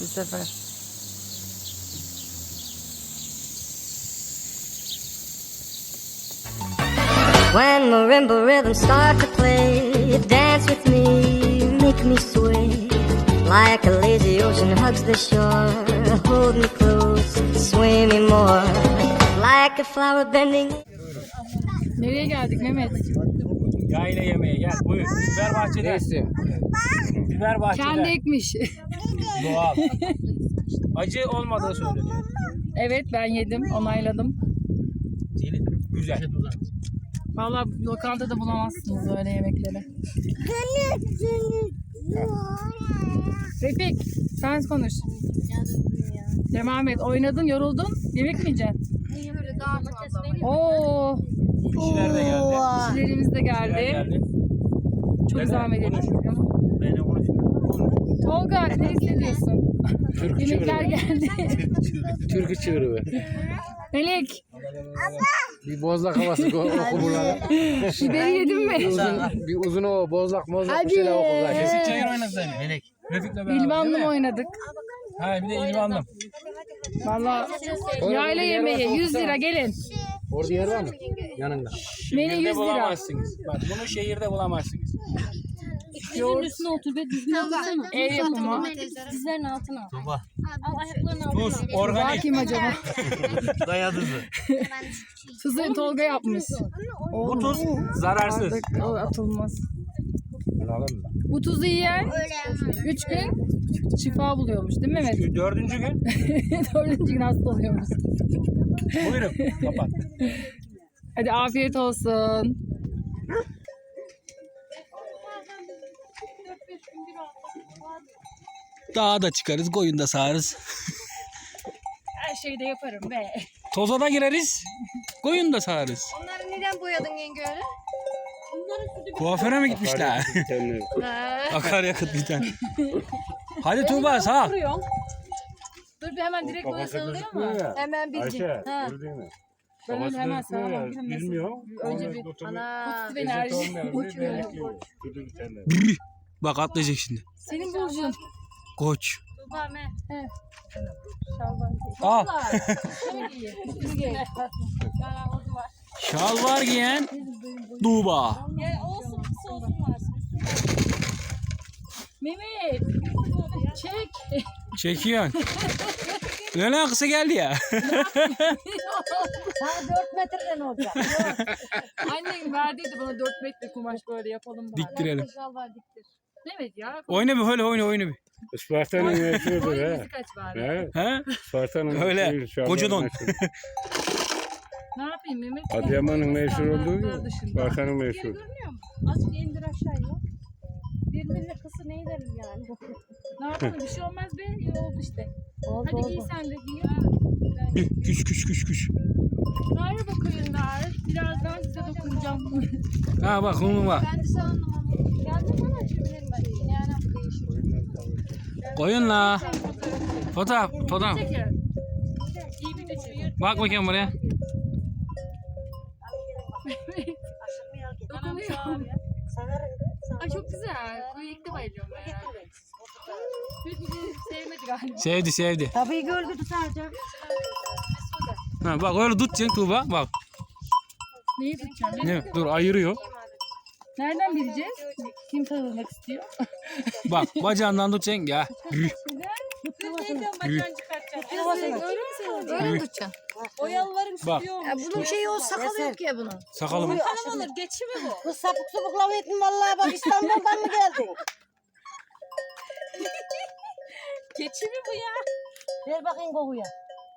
bir sefer. When marimba rhythms start to play, dance with me, make me sway. Like a lazy ocean hugs the shore, hold me close, sway me more. Like a flower bending. Nereye geldik Mehmet? Yayla yemeğe gel buyur. Biber bahçede. Biber bahçede. Kendi ekmiş. Doğal. Acı olmadığı söyleniyor. evet ben yedim, onayladım. Güzel. Vallahi lokantada bulamazsınız öyle yemekleri. Refik sen konuş. Devam et. Oynadın, yoruldun. Yemek mi yiyeceksin? Oo, İşler de geldi. kişilerimiz de geldi. geldi. Çok zahmet ettik. Tolga ne hissediyorsun? Yemekler geldi. Türkü çığırı. Melek, Bir bozlak havası ko- oku burada. biberi yedin mi? Bir uzun, bir uzun o bozlak mozlak bir şeyler oku zaten. Kesin çayır seni. Melek. Refik'le beraber. İlvanlı değil mı mi? oynadık? Ha bir de İlvanlım. Vallahi Orada yayla yemeği varsa 100 lira gelin. Orada yer var mı? Yanında. Menü 100 Şehirde lira. bulamazsınız. Bak bunu şehirde bulamazsınız. Yoğurt, üstüne otur be dizini alsana. ev yapımı. Dizlerin altına. Tuba. Al ayaklarını altına. Tuz, Var organik. kim acaba? Dayadısı. Tuzu Tolga yapmış. Bu tuz zararsız. Artık o atılmaz. Bunu alalım mı? Bu tuzu yiyen 3 gün şifa buluyormuş değil mi Mehmet? Dördüncü gün. Dördüncü gün hasta oluyormuş. Buyurun. Kapat. Hadi afiyet olsun. Dağa da çıkarız, koyun da sağarız. Her şeyi de yaparım be. Toza da gireriz, koyun da sağarız. Onları neden boyadın yenge öyle? Kuaföre mi gitmişler? Akaryakıt bir tane. Hadi Tuğba sağ. Dur bir hemen direkt böyle sarılıyor mu? Hemen bilgi. Ayşe, Ha. gördün mü? Ben öyle hemen ya, Bilmem nasıl. Bilmiyor. Önce bir Ana. Uçuyor. Tutu bir tane. Brr. Bak atlayacak şimdi. Senin burcun. Koç. Babame. Al. Çok iyi. Üstünü giy. Şal var giyen. Tuğba. Ya olsun kısa olsun varsın. Mehmet. Çek. Çekiyorsun. Lan kısa geldi ya. Annem verdiydi bana 4 metre kumaş böyle yapalım bari. Diktirelim. Şalvar diktir. Evet ya. Oyna bir öyle oyna oyna bir. Isparta'nın meşhurudur Boy ha. müzik aç bari. He? He? Isparta'nın Öyle, meşhur, meşhur. Ne yapayım Mehmet? Adıyaman'ın meşhur olduğu dışında. Isparta'nın meşhur. Görünüyor mu? Azıcık indir aşağıya. Birbirine kısı ne edelim yani? Ne yapalım bir şey olmaz be. İyi oldu işte. Hadi giy sen de giy. Hı, Küş küş küş küş. Nare bakayım Nare. Birazdan size dokunacağım. Ha bak onu bak. Ben de sana anlamam. Geldim bana çevirelim ben. Yani. Koyun la. Fotoğraf, fotoğraf. Çekin. İyi bir de çevir. Bak bakayım buraya. Dokunuyor. Ay çok güzel. Kuyu ilk defa ediyorum ben yani. Hiç sevmedi galiba. Sevdi sevdi. Tabii gölge tutacak. Ha, bak öyle tutacaksın Tuğba. Bak. Neyi tutacağım? Ne? Dur ayırıyor. Nereden bileceğiz? Kim tanımak istiyor? Bak bacağından tutacaksın ya. Öyle tutacaksın. Boyalıların Bak bunun şeyi o sakalı yok ya bunun. sakalım. Kanam alır geçi mi bu? Kız sapık sapık laf ettin vallahi bak İstanbul'dan mı geldin? Geçi mi bu ya? Ver bakayım kokuya.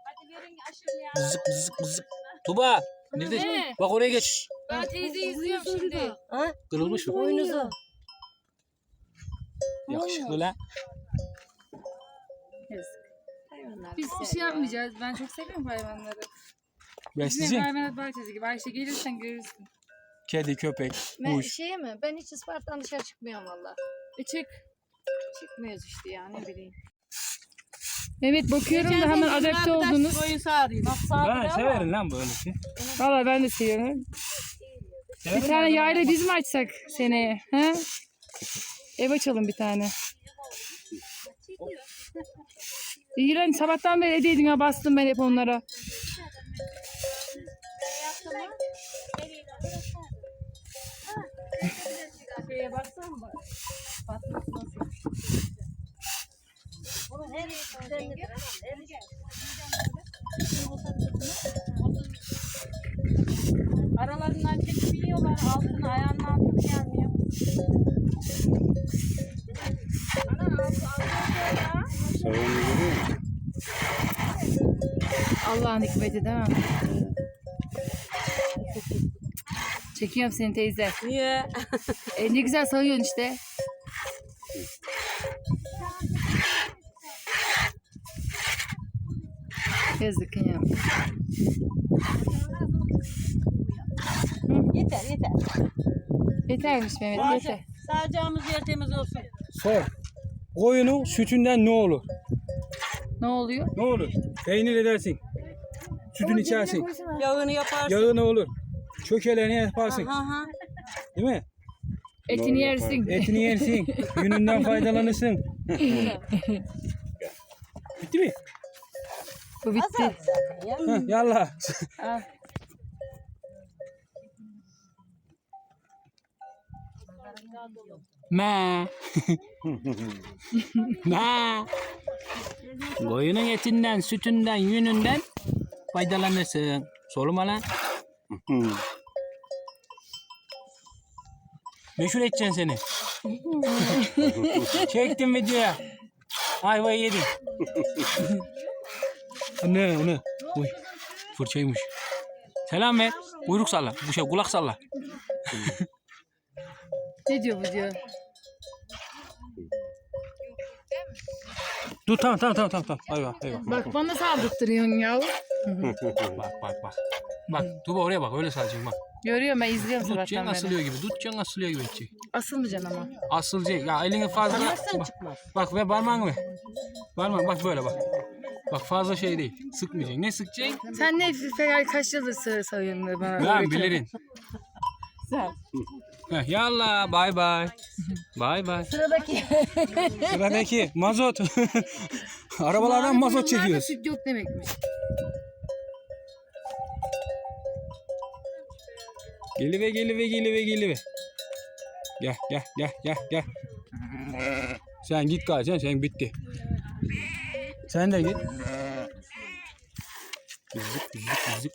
Hadi verin aşırı ya. Zık zık zık. Tuğba. Nerede? Ne? Bak oraya geç. Ben teyze izliyorum şimdi. Kırılmış mı? Boynuzu. Yakışıklı lan. Biz bir şey yapmayacağız. Ben çok seviyorum hayvanları. Bizim Besleyeceksin. hayvanat bahçesi gibi. Ayşe gelirsen görürsün. Kedi, köpek, Ben kuş. şey mi? Ben hiç Isparta'dan dışarı çıkmıyorum valla. E çık. Çıkmıyoruz işte ya ne bileyim. Evet bakıyorum da hemen adapte oldunuz. Ben severim lan böyle şey. Valla ben de seviyorum. Bir tane yayla biz mi açsak seneye? He? Ev açalım bir tane. Lan sabahtan beri edeydin ha bastım ben hep onlara. Şeye baksana bak. Batması nasıl? Bunun her yeri düzenlidir. Her yeri. Aralarından çekip iniyorlar. Altına ayağının altına gelmiyor. Ana altı altı ya. Salonu görüyor musun? Allah'ın hikmeti değil mi? Çekiyorum seni teyze. Niye? E, ne güzel sayıyorsun işte. Yazık ya. Yeter yeter. Yetermiş Mehmet yeter. Sağacağımız yer temiz olsun. Sor. Koyunun sütünden ne olur? Ne oluyor? Ne olur? Peynir edersin. Sütünü içersin. Yağını yaparsın. Yağı ne olur? Çökeleğini yaparsın. Ha ha. Değil mi? Etini yersin. Etini yersin. Gününden faydalanırsın. Bitti mi? Bu bitti. Heh, yallah. Al. Me. Me. Koyunun etinden, sütünden, yününden faydalanırsın. Sorma lan. Meşhur edeceksin seni. Çektim videoya. Ayvayı yedin. ne ne? Uy. Fırçaymış. Selam ver. Kuyruk salla. Bu şey kulak salla. Ne diyor bu diyor? Dur tamam tamam tamam tamam. Eyvah eyvah. Bak bana saldırttırıyorsun ya. Bak bak bak. Bak Tuba oraya bak öyle sadece bak. Görüyorum ben izliyorum Tutacaksın sabahtan beri. asılıyor gibi. Tutacaksın asılıyor gibi edecek. Asılmayacaksın ama. Asılacak. Ya elini fazla. Anlarsan Bak, çıkmaz. bak ve parmağını ver. Parmağını bak böyle bak. Bak fazla şey değil. Sıkmayacaksın. Ne sıkacaksın? Sen ne fe- kaç yıldır sığ sayıyorsun bana? Ben öğretiyorsun? bilirim. Sen. Heh, yallah bay bay. Bay bay. Sıradaki. Sıradaki mazot. Arabalardan mazot çekiyoruz. Süt yok demekmiş. Gelive gelive gelive gelive. Gel gel gel gel gel. Sen git kaçacaksın sen bitti. Sen de git. Zıp zıp zıp.